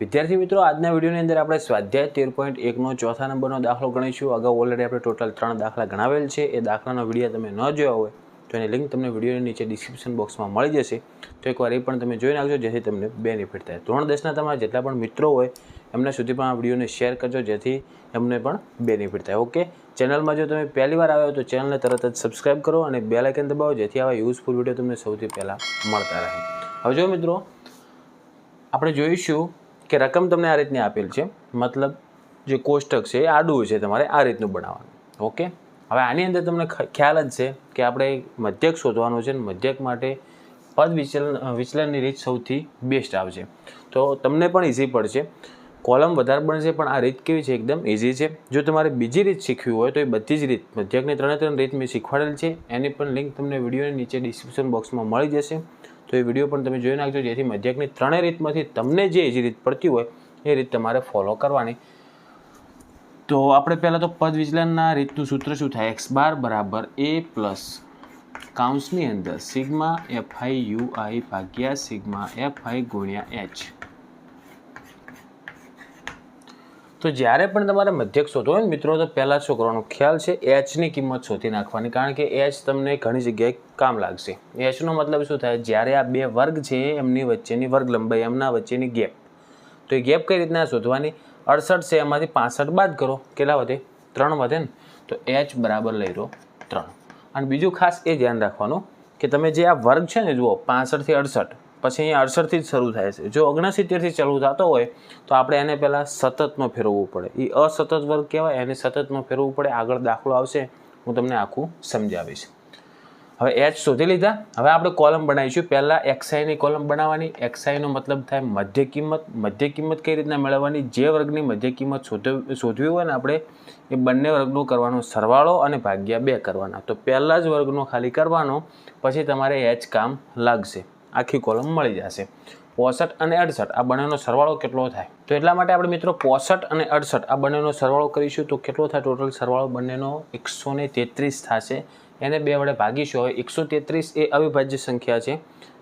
વિદ્યાર્થી મિત્રો, આજના વિડીયોની અંદર આપણે સ્વાધ્યાય તેર પોઈન્ટ એકનો ચોથા નંબરનો દાખલો ગણીશું. અગાઉ ઓલરેડી આપણે ટોટલ ત્રણ દાખલા ગણાવેલ છે. એ દાખલાનો વીડિયો તમે ન જોયા હોય, તો એની લિંક તમને વિડીયોની નીચે ડિસ્ક્રિપ્શન બોક્સમાં મળી જશે. તો એકવાર એ પણ તમે જોઈ નાખજો, જેથી તમને બેનિફિટ થાય. ધોરણ દસના તમારા જેટલા પણ મિત્રો હોય, એમના સુધી પણ આ વિડીયોને શેર કરજો, જેથી એમને પણ બેનિફિટ થાય. ઓકે ચેનલમાં જો તમે પહેલી વાર આવ્યો તો ચેનલને તરત જ સબસ્ક્રાઇબ કરો અને બે લાઇકન દબાવો, જેથી આવા યુઝફુલ વીડિયો તમને સૌથી પહેલાં મળતા રહે. હવે જો મિત્રો, આપણે જોઈશું કે રકમ તમને આ રીતની આપેલ છે. મતલબ જે કોષ્ટક છે એ આડું છે તમારે આ રીતનું બનાવવાનું. ઓકે? હવે આની અંદર તમને ખ્યાલ જ છે કે આપણે મધ્યક શોધવાનું છે અને મધ્યક માટે પદ વિચલન વિચલનની રીત સૌથી બેસ્ટ આવશે. તો તમને પણ ઇઝી પડશે. કોલમ વધારે બનશે પણ આ રીત કેવી છે? એકદમ ઇઝી છે. જો તમારે બીજી રીત શીખવી હોય તો એ બધી જ રીત, મધ્યકની ત્રણે ત્રણ રીત મેં શીખવાડેલ છે. એની પણ લિંક તમને વિડીયોની નીચે ડિસ્ક્રિપ્શન બોક્સમાં મળી જશે. તો એ વીડિયો પણ તમે જોઈ નાખજો, જેથી મધ્યકની ત્રણેય રીતમાંથી તમને જે જે રીત પડતી હોય, એ રીત તમારે ફોલો કરવાની. તો આપણે પહેલાં તો પદ વિચલનના રીતનું સૂત્ર શું થાય? એક્સ બાર બરાબર એ પ્લસ કાઉન્સની અંદર sigma F I U I ભાગ્યા સિગ્મા એફ આઈ ગુણ્યા એચ. તો જ્યારે પણ તમારે મધ્યક શોધવો હોય ને મિત્રો, તો પહેલાં છોકરાનો ખ્યાલ છે એચની કિંમત શોધી નાખવાની. કારણ કે એચ તમને ઘણી જગ્યાએ કામ લાગશે. એચનો મતલબ શું થાય? જ્યારે આ બે વર્ગ છે, એમની વચ્ચેની વર્ગ લંબાઈ એમના વચ્ચેની ગેપ. તો એ ગેપ કઈ રીતના શોધવાની? અડસઠ છે, એમાંથી પાસઠ બાદ કરો. કેટલા વધે? ત્રણ વધે ને? તો એચ બરાબર લઈ લો ત્રણ. અને બીજું ખાસ એ ધ્યાન રાખવાનું કે તમે જે આ વર્ગ છે ને જુઓ પાસઠથી અડસઠ પછી અહીંયા અડસઠથી જ શરૂ થાય છે. જો ઓગણસિત્તેરથી ચાલુ થતો હોય, તો આપણે એને પહેલાં સતતમાં ફેરવવું પડે. એ અસતત વર્ગ કહેવાય, એને સતતમાં ફેરવવું પડે. આગળ દાખલો આવશે, હું તમને આખું સમજાવીશ. હવે એચ શોધી લીધા. હવે આપણે કોલમ બનાવીશું. પહેલાં એક્સઆઈની કોલમ બનાવવાની. એક્સઆઈનો મતલબ થાય મધ્ય કિંમત. મધ્ય કિંમત કઈ રીતના મેળવવાની? જે વર્ગની મધ્ય કિંમત શોધવી શોધવી હોય ને આપણે, એ બંને વર્ગનો કરવાનો સરવાળો અને ભાગ્યા બે કરવાના. તો પહેલાં જ વર્ગનો ખાલી કરવાનો, પછી તમારે એચ કામ લાગશે. આખી કોલમ મળી જશે. પોસઠ અને અડસઠ, આ બંનેનો સરવાળો કેટલો થાય? તો એટલા માટે આપણે મિત્રો પોસઠ અને અડસઠ, આ બંનેનો સરવાળો કરીશું તો કેટલો થાય? ટોટલ સરવાળો બંનેનો એકસો ને તેત્રીસ થશે. એને બે વડે ભાગીશું. હવે એકસો તેત્રીસ એ અવિભાજ્ય સંખ્યા છે.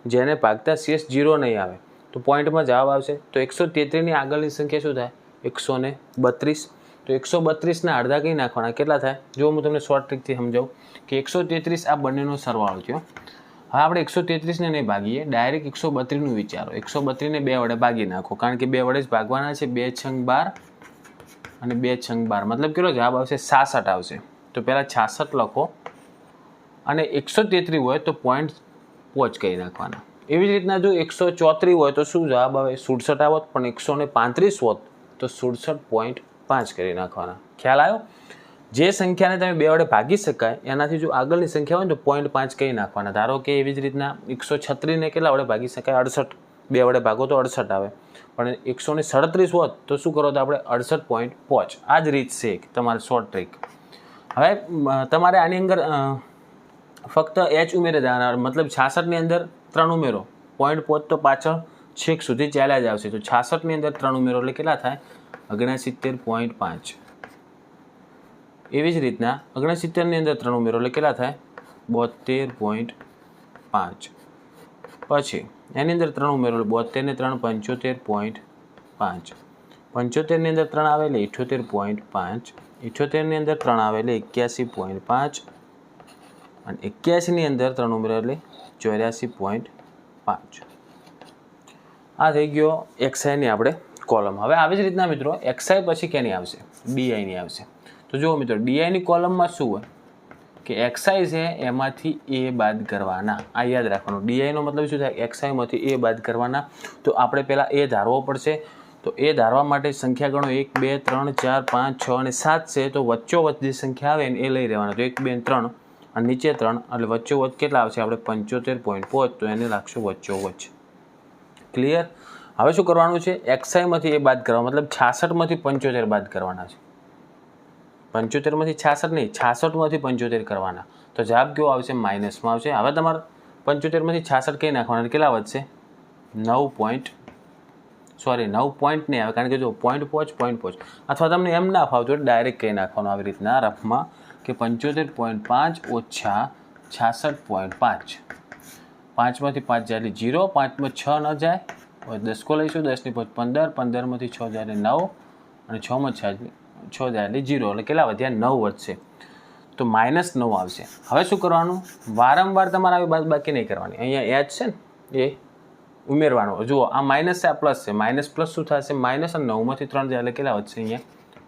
જેને ભાગતા શેષ જીરો નહીં આવે. તો પોઈન્ટમાં જવાબ આવશે. તો એકસો તેત્રીસની આગળની સંખ્યા શું થાય? એકસો ને બત્રીસ. તો એકસો બત્રીસના અડધા કંઈ નાખવાના? કેટલા થાય? જો હું તમને શોર્ટ ટ્રીકથી સમજાવું કે એકસો તેત્રીસ આ બંનેનો સરવાળો થયો. હવે આપણે એકસો તેત્રીસને નહીં ભાગીએ ડાયરેક્ટ એકસો બત્રીસનું વિચારો. એકસો બત્રીસને બે વડે ભાગી નાખો, કારણ કે બે વડે જ ભાગવાના છે, બે છંગ બાર અને બે છંગ બાર. મતલબ કેટલો જવાબ આવશે? સાસઠ આવશે. તો પહેલાં છાસઠ લખો અને એકસો તેત્રીસ હોય તો પોઈન્ટ પોચ કરી નાખવાના. એવી જ રીતના જો એકસો ચોત્રીસ હોય તો શું જવાબ આવે? સુડસઠ આવત, પણ એકસો ને પાંત્રીસ હોત તો સુડસઠ પોઈન્ટ પાંચ કરી નાખવાના. ખ્યાલ આવ્યો? જે સંખ્યાને તમે બે વડે ભાગી શકાય, એનાથી જો આગળની સંખ્યા હોય ને તો પોઈન્ટ પાંચ કહી નાખવાના. ધારો કે એવી જ રીતના એકસો છત્રીસને કેટલા વડે ભાગી શકાય? અડસઠ. બે વડે ભાગો તો અડસઠ આવે. પણ એકસો ને સડત્રીસ હોત તો શું કરો તો આપણે અડસઠ પોઈન્ટ પોચ. આ જ રીત છે તમારી શોર્ટ ટ્રીક હવે તમારે આની અંદર ફક્ત એચ ઉમેરે મતલબ છાસઠની અંદર ત્રણ ઉમેરો. પોઈન્ટ પોચ તો પાછળ છેક સુધી ચાલ્યા જ આવશે. તો છાસઠની અંદર ત્રણ ઉમેરો એટલે કેટલા થાય? ઓગણસિત્તેર પોઈન્ટ પાંચ. એવી જ રીતના ઓગણસિત્તેરની અંદર ત્રણ ઉમેરો એટલે કેટલા થાય. બોતેર પોઈન્ટ પાંચ. પછી એની અંદર ત્રણ ઉમેરો બોતેરને ત્રણ, પંચોતેર પોઈન્ટ પાંચ. પંચોતેરની અંદર ત્રણ આવે એટલે ઇઠ્યોતેર પોઈન્ટ પાંચ. ઇઠ્યોતેરની અંદર ત્રણ આવે એટલે એક્યાસી પોઈન્ટ પાંચ. અને એક્યાસીની અંદર ત્રણ ઉમેરો એટલે ચોર્યાસી પોઈન્ટ પાંચ. આ થઈ ગયો એક્સઆઈની આપણે કોલમ. હવે આવી જ રીતના મિત્રો એક્સઆઈ પછી કેની આવશે? બીઆઈની આવશે. તો જુઓ મિત્રો ડીઆઈની કોલમમાં શું હોય? કે એક્સઆઈ છે એમાંથી એ બાદ કરવાના. આ યાદ રાખવાનું. ડીઆઈનો મતલબ શું થાય? એક્સઆઈમાંથી એ બાદ કરવાના. તો આપણે પહેલાં એ ધારવો પડશે. તો એ ધારવા માટે સંખ્યા ગણો. એક, બે, ત્રણ, ચાર, પાંચ, છ અને સાત છે તો વચ્ચોવચ્ચ જે સંખ્યા આવે ને એ લઈ રહેવાના. તો એક, બે, ત્રણ અને નીચે ત્રણ. એટલે વચ્ચોવચ્ચ કેટલા આવશે? આપણે પંચોતેર પોઈન્ટ પાંચ. તો એને વચ્ચો વચ્ચોવચ્ચ. ક્લિયર હવે શું કરવાનું છે? એક્સઆઈમાંથી એ બાદ કરવા. મતલબ છાસઠમાંથી પંચોતેર બાદ કરવાના છે. પંચોતેરમાંથી છાસઠ નહીં, છાસઠમાંથી પંચોતેર કરવાના. તો જવાબ કેવો આવશે? માઇનસમાં આવશે. હવે તમારે પંચોતેરમાંથી છાસઠ કઈ નાખવાના કેટલા વધશે? નવ પોઈન્ટ, સોરી, નવ પોઈન્ટ નહીં આવે, કારણ કે જો પોઈન્ટ પોચ પોઈન્ટ પોચ. અથવા તમને એમ ના ફાવતું ડાયરેક્ટ કહી નાખવાનું આવી રીતના રફમાં કે પંચોતેર પોઈન્ટ પાંચ ઓછા છાસઠ પોઈન્ટ પાંચ. પાંચમાંથી પાંચ જાય જીરો, પાંચમાં છ ન જાય. દસકો લઈશું, દસની પોચ પંદર, પંદરમાંથી છ જાય નવ, અને છમાં છ છ જાય એટલે જીરો એટલે કેટલા વધ્યા? નવ વધશે. તો માઇનસ નવ આવશે. હવે શું કરવાનું? વારંવાર તમારે આવી બાદ બાકી નહીં કરવાની. અહીંયા એચ છે ને? એ ઉમેરવાનો. જુઓ, આ માઇનસ છે, આ પ્લસ છે. માઇનસ પ્લસ શું થશે? માઇનસ અને નવમાંથી ત્રણ જાય એટલે કેટલા વધશે? અહીંયા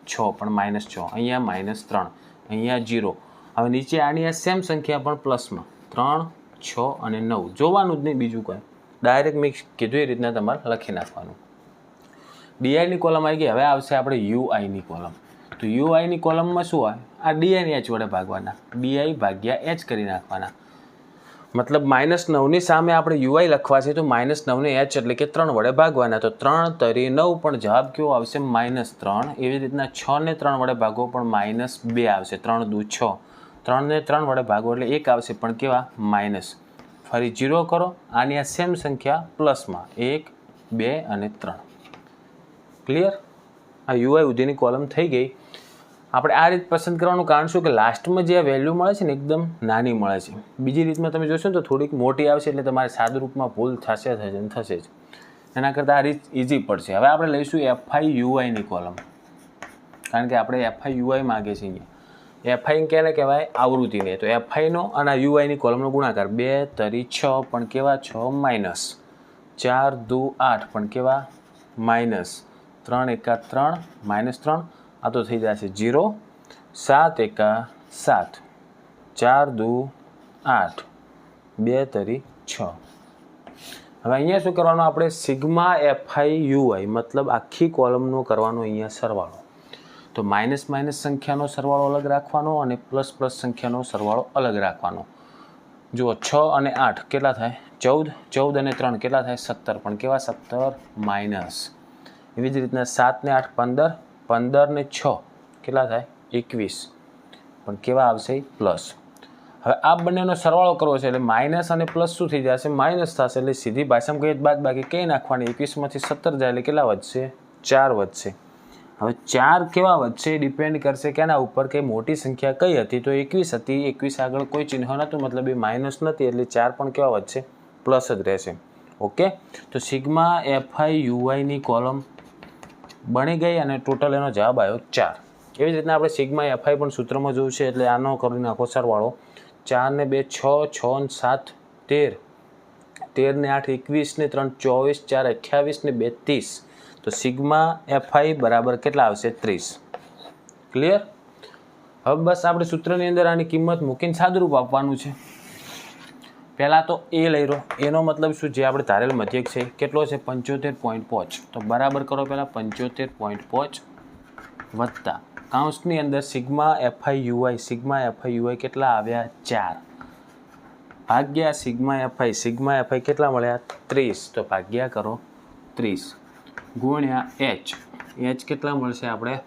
છ, પણ માઇનસ છ. અહીંયા માઇનસ ત્રણ. અહીંયા જીરો હવે નીચે આની આ સેમ સંખ્યા, પણ પ્લસમાં ત્રણ, છ અને નવ. જોવાનું જ નહીં બીજું કંઈ. ડાયરેક્ટ મેં કીધું એ રીતના તમારે લખી નાખવાનું. ડીઆઈની કોલમ આવી ગઈ. હવે આવશે આપણે યુઆઈની કોલમ તો યુઆઈની કોલમમાં શું હોય? આ ડીઆઈને એચ વડે ભાગવાના. ડીઆઈ ભાગ્યા એચ કરી નાખવાના. મતલબ માઇનસ નવની સામે આપણે યુઆઈ લખવા છે તો માઇનસ નવને એચ એટલે કે ત્રણ વડે ભાગવાના. તો ત્રણ તરી નવ પણ જવાબ કેવો આવશે? માઇનસ ત્રણ. એવી રીતના છ ને ત્રણ વડે ભાગો પણ માઇનસ બે આવશે. ત્રણ દુ છ. ત્રણને ત્રણ વડે ભાગો એટલે એક આવશે. પણ કેવા? માઇનસ ફરી જીરો કરો. આની આ સેમ સંખ્યા પ્લસમાં એક, બે અને ત્રણ. ક્લિયર આ યુઆઈ ઉધીની કોલમ થઈ ગઈ. આપણે આ રીત પસંદ કરવાનું કારણ શું? કે લાસ્ટમાં જે વેલ્યુ મળે છે ને એકદમ નાની મળે છે. બીજી રીતમાં તમે જોશો ને તો થોડીક મોટી આવશે એટલે તમારે સાદરૂપમાં ભૂલ થશે થશે થશે જ. એના કરતાં આ રીત ઇઝી પડશે હવે આપણે લઈશું એફઆઈ યુઆઈની કોલમ કારણ કે આપણે એફઆઈ યુઆઈ માગીએ છીએ અહીંયા. એફઆઈ ક્યારે કહેવાય? આવૃત્તિને. તો એફઆઈનો અને યુઆઈની કોલમનો ગુણાકાર. બે, તરી, છ, પણ કેવા? છ માઇનસ ચાર, દુ, આઠ, પણ કેવા? માઇનસ ત્રણ એકા ત્રણ માઇનસ ત્રણ. આ તો થઈ જશે જીરો, સાત એકા સાત. ચાર દુ આઠ. બે તરી છ. હવે અહીંયા શું કરવાનું? આપણે સિગ્મા એફઆઈ યુઆઈ, મતલબ આખી કોલમનો કરવાનો અહીંયા સરવાળો. તો માઇનસ માઇનસ સંખ્યાનો સરવાળો અલગ રાખવાનો અને પ્લસ પ્લસ સંખ્યાનો સરવાળો અલગ રાખવાનો. જુઓ, છ અને આઠ કેટલા થાય? ચૌદ. ચૌદ અને ત્રણ કેટલા થાય? સત્તર. પણ કેવા? સત્તર માઇનસ. એવી જ રીતના સાત ને આઠ પંદર પંદર ને છ. કેટલા થાય? એકવીસ. પણ કેવા આવશે? પ્લસ. હવે આ બંનેનો સરવાળો કરવો છે એટલે માઇનસ અને પ્લસ શું થઈ જશે? માઇનસ થશે એટલે સીધી ભાષામાં કહીએ બાદ બાકી કઈ નાખવાની? એકવીસમાંથી સત્તર જાય એટલે કેટલા વધશે? ચાર વધશે. હવે ચાર કેવા વધશે? ડિપેન્ડ કરશે કેના ઉપર કે મોટી સંખ્યા કઈ હતી? તો એકવીસ હતી. એકવીસ આગળ કોઈ ચિહ્ન નહોતું, મતલબ એ માઇનસ નથી એટલે ચાર પણ કેવા વધશે? પ્લસ જ રહેશે. ઓકે? તો સિગ્મા એફઆઈ યુઆઈની કોલમ બની ગઈ અને ટોટલ એનો જવાબ આવ્યો ચાર. એવી જ રીતના આપણે સિગ્મા એફઆઈ પણ સૂત્રમાં જોયું છે, એટલે આનો કરી નાખો સરવાળો ચાર બે, છ છ ને સાત, તેર. તેર ને આઠ, એકવીસ ને ત્રણ, ચોવીસ, ચાર, અઠ્યાવીસ ને બે ત્રીસ તો સિગ્મા એફઆઈ બરાબર કેટલા આવશે? ત્રીસ. ક્લિયર હવે બસ આપણે સૂત્રની અંદર આની કિંમત મૂકીને સાદુરૂપ આપવાનું છે. પહેલાં તો એ લઈ લો. એનો મતલબ શું? જે આપણે ધારેલ મધ્યક છે, કેટલો છે? પંચોતેર પોઈન્ટ પાંચ. તો બરાબર કરો પહેલાં પંચોતેર પોઈન્ટ પાંચ વત્તા. કાઉન્સની અંદર sigma F I U I sigma F I U I કેટલા આવ્યા? ચાર. ભાગ્યા સિગ્મા એફઆઈ સિગ્મા એફઆઈ કેટલા મળ્યા? ત્રીસ. તો ભાગ્યા કરો ત્રીસ. ગુણ્યા એચ. એચ કેટલા મળશે આપણે?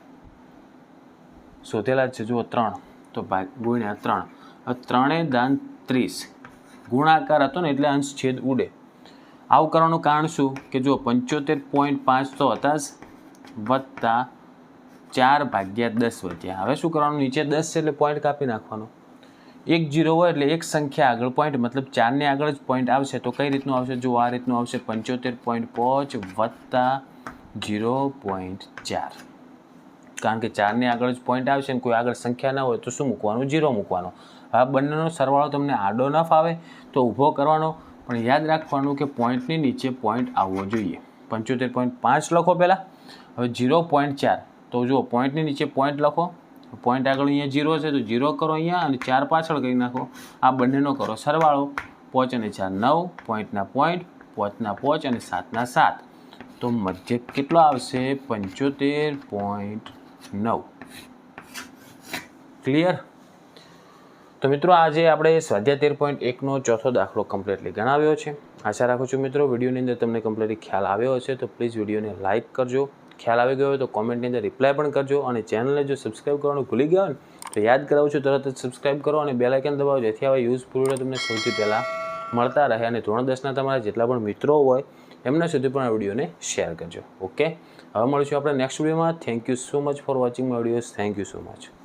શોધેલા છે. જુઓ, ત્રણ. તો ભાગ, ગુણ્યા ત્રણ. ત્રણે દાન ત્રીસ. ગુણાકાર હતો ને એટલે અંશ છેદ ઉડે. આવું કરવાનું કારણ શું? કે જો પંચોતેર પોઈન્ટ પાંચ તો હતા, વત્તા ચાર ભાગ્યા દસ વધ્યા હવે શું કરવાનું? નીચે દસ છે એટલે પોઈન્ટ કાપી નાખવાનો. એક જીરો હોય એટલે એક સંખ્યા આગળ પોઈન્ટ મતલબ ચારની આગળ જ પોઈન્ટ આવશે. તો કઈ રીતનું આવશે? જો આ રીતનું આવશે. પંચોતેર પોઈન્ટ પાંચ વત્તા જીરો પોઈન્ટ ચાર. કારણ કે ચારની આગળ જ પોઈન્ટ આવશે ને કોઈ આગળ સંખ્યા ના હોય તો શું મૂકવાનું? જીરો મૂકવાનો. આ બંનેનો સરવાળો તમને આડો ન ફાવે તો ઊભો કરવાનો. પણ યાદ રાખવાનું કે પોઈન્ટની નીચે પોઈન્ટ આવવો જોઈએ. પંચોતેર પોઈન્ટ પાંચ લખો પહેલાં. હવે જીરો પોઈન્ટ ચાર. તો જુઓ, પોઈન્ટની નીચે પોઈન્ટ લખો. પોઈન્ટ આગળ અહીંયા જીરો છે તો જીરો કરો અહીંયા અને ચાર પાછળ કરી નાખો. આ બંનેનો કરો સરવાળો. પોચ અને ચાર નવ, પોઈન્ટના પોઈન્ટ, પોચના પોચ અને સાતના સાત. તો મધ્ય કેટલો આવશે? પંચોતેર પોઈન્ટ નવ. ક્લિયર તો મિત્રો આજે આપણે સ્વાધ્યાય તેર પોઈન્ટ એકનો ચોથો દાખલો કમ્પ્લીટલી ગણાવ્યો છે. આશા રાખું છું મિત્રો વિડીયોની અંદર તમને કમ્પ્લીટલી ખ્યાલ આવ્યો હશે, તો પ્લીઝ વિડીયોને લાઇક કરજો. ખ્યાલ આવી ગયો હોય તો કોમેન્ટની અંદર રિપ્લાય પણ કરજો અને ચેનલને જો સબસ્ક્રાઈબ કરવાનું ભૂલી ગયા ને, તો યાદ કરાવું છું તરત જ સબસ્ક્રાઇબ કરો અને બેલ આઇકન દબાવો જેથી આવા યુઝફુલ વીડિયો તમને સૌથી પહેલાં મળતા રહે અને ધોરણ દસના તમારા જેટલા પણ મિત્રો હોય, એમના સુધી પણ આ વિડીયોને શેર કરજો. ઓકે હવે મળીશું આપણે નેક્સ્ટ વિડીયોમાં thank you so much for watching my videos thank you so much